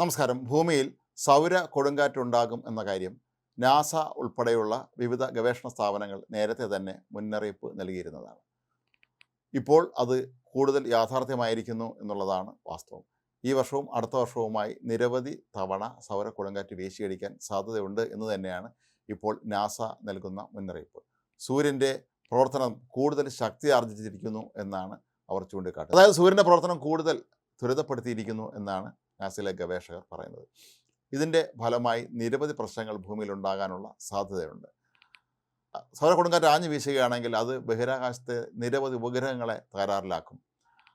നമസ്കാരം. ഭൂമിയിൽ സൗര കൊടുങ്കാറ്റുണ്ടാകും എന്ന കാര്യം നാസ ഉൾപ്പെടെയുള്ള വിവിധ ഗവേഷണ സ്ഥാപനങ്ങൾ നേരത്തെ തന്നെ മുന്നറിയിപ്പ് നൽകിയിരുന്നതാണ്. ഇപ്പോൾ അത് കൂടുതൽ യാഥാർത്ഥ്യമായിരിക്കുന്നു എന്നുള്ളതാണ് വാസ്തവം. ഈ വർഷവും അടുത്ത വർഷവുമായി നിരവധി തവണ സൗര കൊടുങ്കാറ്റ് വീശിയടിക്കാൻ സാധ്യതയുണ്ട് എന്ന് തന്നെയാണ് ഇപ്പോൾ നാസ നൽകുന്ന മുന്നറിയിപ്പ്. സൂര്യന്റെ പ്രവർത്തനം കൂടുതൽ ശക്തി ആർജിച്ചിരിക്കുന്നു എന്നാണ് അവർ ചൂണ്ടിക്കാട്ടുന്നത്. അതായത് സൂര്യന്റെ പ്രവർത്തനം കൂടുതൽ ത്വരിതപ്പെടുത്തിയിരിക്കുന്നു എന്നാണ് നാസയിലെ ഗവേഷകർ പറയുന്നത്. ഇതിന്റെ ഫലമായി നിരവധി പ്രശ്നങ്ങൾ ഭൂമിയിൽ ഉണ്ടാകാനുള്ള സാധ്യതയുണ്ട്. സൗര കൊടുങ്കാറ്റ് ആഞ്ഞു വീശുകയാണെങ്കിൽ അത് ബഹിരാകാശത്തെ നിരവധി ഉപഗ്രഹങ്ങളെ തകരാറിലാക്കും.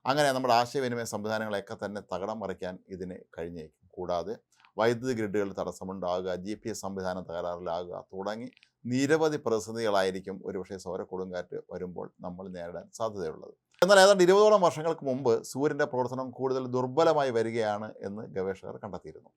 അങ്ങനെ നമ്മുടെ ആശയവിനിമയ സംവിധാനങ്ങളെയൊക്കെ തന്നെ തകടം മറിക്കാൻ ഇതിന് കഴിഞ്ഞേക്കും. കൂടാതെ വൈദ്യുതി ഗ്രിഡുകൾ തടസ്സമുണ്ടാകുക ജി പി എസ് സംവിധാനം തകരാറിലാകുക തുടങ്ങി നിരവധി പ്രതിസന്ധികളായിരിക്കും ഒരുപക്ഷെ സൗര കൊടുങ്കാറ്റ് വരുമ്പോൾ നമ്മൾ നേരിടാൻ സാധ്യതയുള്ളത്. എന്നാൽ ഏതാണ്ട് ഇരുപതോളം വർഷങ്ങൾക്ക് മുമ്പ് സൂര്യന്റെ പ്രവർത്തനം കൂടുതൽ ദുർബലമായി വരികയാണ് എന്ന് ഗവേഷകർ കണ്ടെത്തിയിരുന്നു.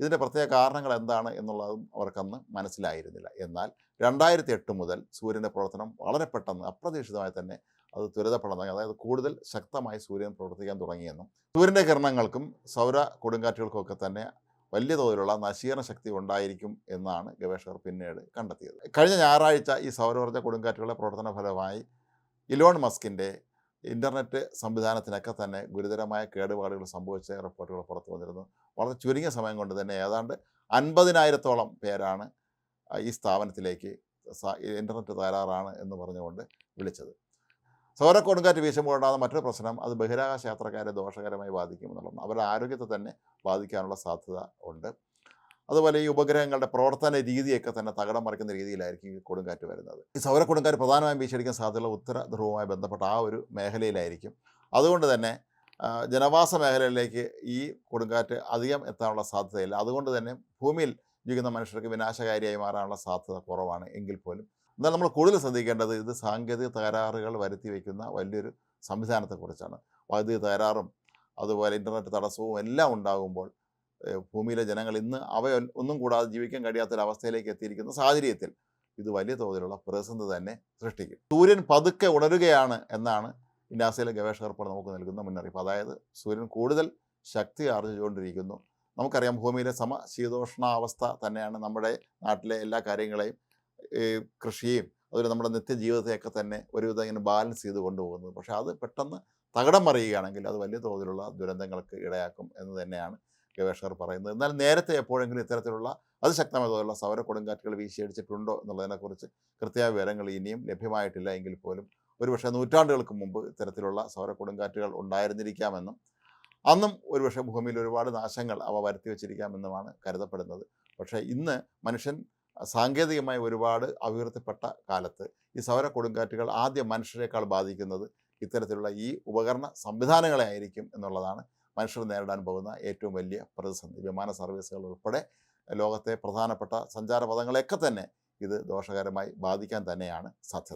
ഇതിന്റെ പ്രത്യേക കാരണങ്ങൾ എന്താണ് എന്നുള്ളതും അവർക്കന്ന് മനസ്സിലായിരുന്നില്ല. എന്നാൽ രണ്ടായിരത്തി എട്ട് മുതൽ സൂര്യന്റെ പ്രവർത്തനം വളരെ പെട്ടെന്ന് അപ്രതീക്ഷിതമായി തന്നെ അത് ത്വരിതപ്പെടുന്ന അതായത് കൂടുതൽ ശക്തമായി സൂര്യൻ പ്രവർത്തിക്കാൻ തുടങ്ങിയെന്നും സൂര്യന്റെ കിരണങ്ങൾക്കും സൗര കൊടുങ്കാറ്റുകൾക്കൊക്കെ തന്നെ വലിയ തോതിലുള്ള നശീകരണ ശക്തി ഉണ്ടായിരിക്കും എന്നാണ് ഗവേഷകർ പിന്നീട് കണ്ടെത്തിയത്. കഴിഞ്ഞ ഞായറാഴ്ച ഈ സൗരോർജ കൊടുങ്കാറ്റുകളുടെ പ്രവർത്തന ഫലമായി ഇലോൺ മസ്കിന്റെ ഇന്റർനെറ്റ് സംവിധാനത്തിനൊക്കെ തന്നെ ഗുരുതരമായ കേടുപാടുകൾ സംഭവിച്ച റിപ്പോർട്ടുകൾ പുറത്തു വന്നിരുന്നു. വളരെ ചുരുങ്ങിയ സമയം കൊണ്ട് തന്നെ ഏതാണ്ട് അൻപതിനായിരത്തോളം പേരാണ് ഈ സ്ഥാപനത്തിലേക്ക് ഇന്റർനെറ്റ് തകരാറാണ് എന്ന് പറഞ്ഞുകൊണ്ട് വിളിച്ചത്. സൗര കൊടുങ്കാറ്റ് വീശുമ്പോൾ ഉണ്ടാകുന്ന മറ്റൊരു പ്രശ്നം അത് ബഹിരാകാശ യാത്രക്കാരെ ദോഷകരമായി ബാധിക്കും എന്നുള്ളതാണ്. അവരുടെ ആരോഗ്യത്തെ തന്നെ ബാധിക്കാനുള്ള സാധ്യത ഉണ്ട്. അതുപോലെ ഈ ഉപഗ്രഹങ്ങളുടെ പ്രവർത്തന രീതിയൊക്കെ തന്നെ തകടം മറിക്കുന്ന രീതിയിലായിരിക്കും ഈ കൊടുങ്കാറ്റ് വരുന്നത്. ഈ സൗര കൊടുങ്കാറ്റ് പ്രധാനമായും വീശടിക്കാൻ സാധ്യതയുള്ള ഉത്തര ധ്രുവവുമായി ബന്ധപ്പെട്ട ആ ഒരു മേഖലയിലായിരിക്കും. അതുകൊണ്ട് തന്നെ ജനവാസ മേഖലയിലേക്ക് ഈ കൊടുങ്കാറ്റ് അധികം എത്താനുള്ള സാധ്യതയില്ല. അതുകൊണ്ട് തന്നെ ഭൂമിയിൽ ജീവിക്കുന്ന മനുഷ്യർക്ക് വിനാശകാരിയായി മാറാനുള്ള സാധ്യത കുറവാണ് എങ്കിൽ പോലും. എന്നാൽ നമ്മൾ കൂടുതൽ ശ്രദ്ധിക്കേണ്ടത് ഇത് സാങ്കേതിക തകരാറുകൾ വരുത്തി വയ്ക്കുന്ന വലിയൊരു സംവിധാനത്തെക്കുറിച്ചാണ്. വൈദ്യുതി തകരാറും അതുപോലെ ഇന്റർനെറ്റ് തടസ്സവും എല്ലാം ഉണ്ടാകുമ്പോൾ ഭൂമിയിലെ ജനങ്ങൾ ഇന്ന് അവ ഒന്നും കൂടാതെ ജീവിക്കാൻ കഴിയാത്തൊരവസ്ഥയിലേക്ക് എത്തിയിരിക്കുന്ന സാഹചര്യത്തിൽ ഇത് വലിയ തോതിലുള്ള പ്രതിസന്ധി തന്നെ സൃഷ്ടിക്കും. സൂര്യൻ പതുക്കെ ഉണരുകയാണ് എന്നാണ് ഇന്നാസയിലെ ഗവേഷകർ ഇപ്പോൾ നമുക്ക് നൽകുന്ന മുന്നറിയിപ്പ്. അതായത് സൂര്യൻ കൂടുതൽ ശക്തി ആർജിച്ചുകൊണ്ടിരിക്കുന്നു. നമുക്കറിയാം ഭൂമിയിലെ സമശീതോഷ്ണാവസ്ഥ തന്നെയാണ് നമ്മുടെ നാട്ടിലെ എല്ലാ കാര്യങ്ങളെയും കൃഷിയും അതുപോലെ നമ്മുടെ നിത്യജീവിതത്തെയൊക്കെ തന്നെ ഒരുവിധം ഇങ്ങനെ ബാലൻസ് ചെയ്ത് കൊണ്ടുപോകുന്നത്. പക്ഷേ അത് പെട്ടെന്ന് തകടം മറിയുകയാണെങ്കിൽ അത് വലിയ തോതിലുള്ള ദുരന്തങ്ങൾക്ക് ഇടയാക്കും എന്ന് തന്നെയാണ് ഗവേഷകർ പറയുന്നത്. എന്നാൽ നേരത്തെ എപ്പോഴെങ്കിലും ഇത്തരത്തിലുള്ള അതിശക്തമായ തോതിലുള്ള സൗര കൊടുങ്കാറ്റുകൾ വീശിയടിച്ചിട്ടുണ്ടോ എന്നുള്ളതിനെക്കുറിച്ച് കൃത്യമായ വിവരങ്ങൾ ഇനിയും ലഭ്യമായിട്ടില്ല എങ്കിൽ പോലും ഒരുപക്ഷെ നൂറ്റാണ്ടുകൾക്ക് മുമ്പ് ഇത്തരത്തിലുള്ള സൗര കൊടുങ്കാറ്റുകൾ ഉണ്ടായിരുന്നിരിക്കാമെന്നും അന്നും ഒരുപക്ഷെ ഭൂമിയിൽ ഒരുപാട് നാശങ്ങൾ അവ വരുത്തി വച്ചിരിക്കാമെന്നുമാണ് കരുതപ്പെടുന്നത്. പക്ഷേ ഇന്ന് മനുഷ്യൻ സാങ്കേതികമായി ഒരുപാട് അഭിവൃദ്ധിപ്പെട്ട കാലത്ത് ഈ സൗര കൊടുങ്കാറ്റുകൾ ആദ്യം മനുഷ്യരെക്കാൾ ബാധിക്കുന്നത് ഇത്തരത്തിലുള്ള ഈ ഉപകരണ സംവിധാനങ്ങളെ ആയിരിക്കും എന്നുള്ളതാണ് മനുഷ്യർ നേരിടാൻ പോകുന്ന ഏറ്റവും വലിയ പ്രതിസന്ധി. വിമാന സർവീസുകൾ ഉൾപ്പെടെ ലോകത്തെ പ്രധാനപ്പെട്ട സഞ്ചാരപഥങ്ങളെയൊക്കെ തന്നെ ഇത് ദോഷകരമായി ബാധിക്കാൻ തന്നെയാണ് സാധ്യത.